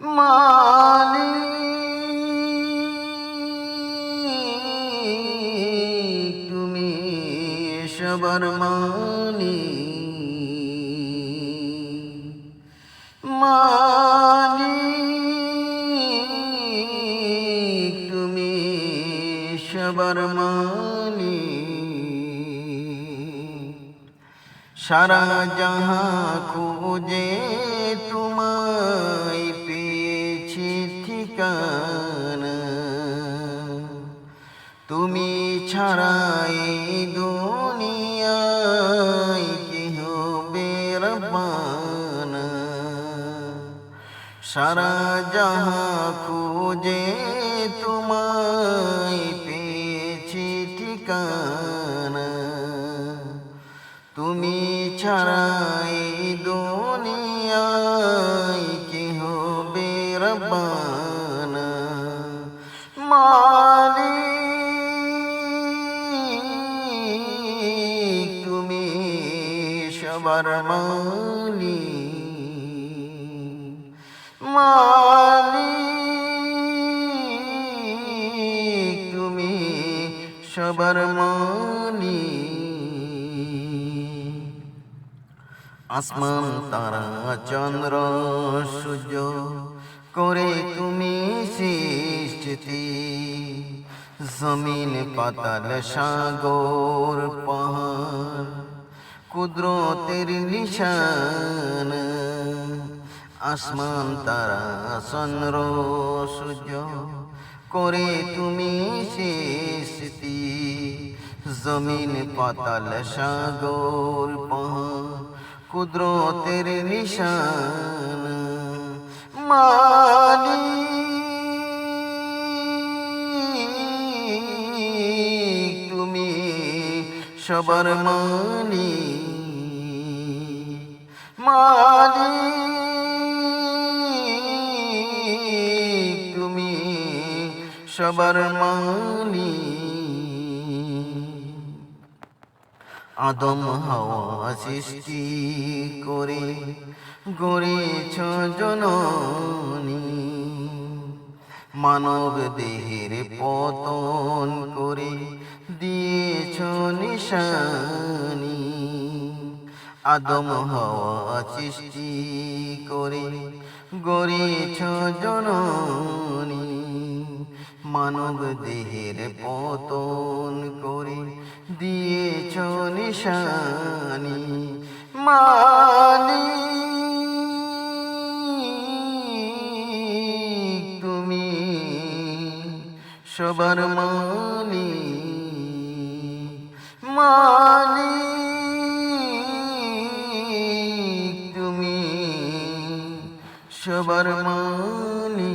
মালি তুমি সবার মানি মানি তুমি সবার মানি সারা জাহা খুঁজে তোমায় ঠিকানা তুমি ছাড়াই দুনিয়ায় কি হবে রব্বানা সারা জাহা খুঁজে তোমায় পেয়েছি ঠিকানা। তুমি ছাড়াই সবার মালি মালিক, তুমি সবার মালি আসমান, তারা, চন্দ্র, সূর্য, করে তুমি সৃষ্টি। জমিন, পাতাল, সাগর, পাহাড়। কুদরতের নিশান, আসমান, তারা, চন্দ্র, সূর্য, করে তুমি সৃষ্টি। জমিন, পাতাল, সাগর, পাহাড়, কুদরতের নিশান মালি তুমি সবার মালি মালি তুমি সবার মালি আদম হাওয়া সৃষ্টি করে গড়েছ জননী। মানব দেহের পতন করে দিয়েছ নিশানি। আদম হাওয়া সৃষ্টি করে গড়েছ জননী। মানব দেহের পতন করে, দিয়েছ নিশানি। মানি তুমি, সবার মানি মানি সবার মানি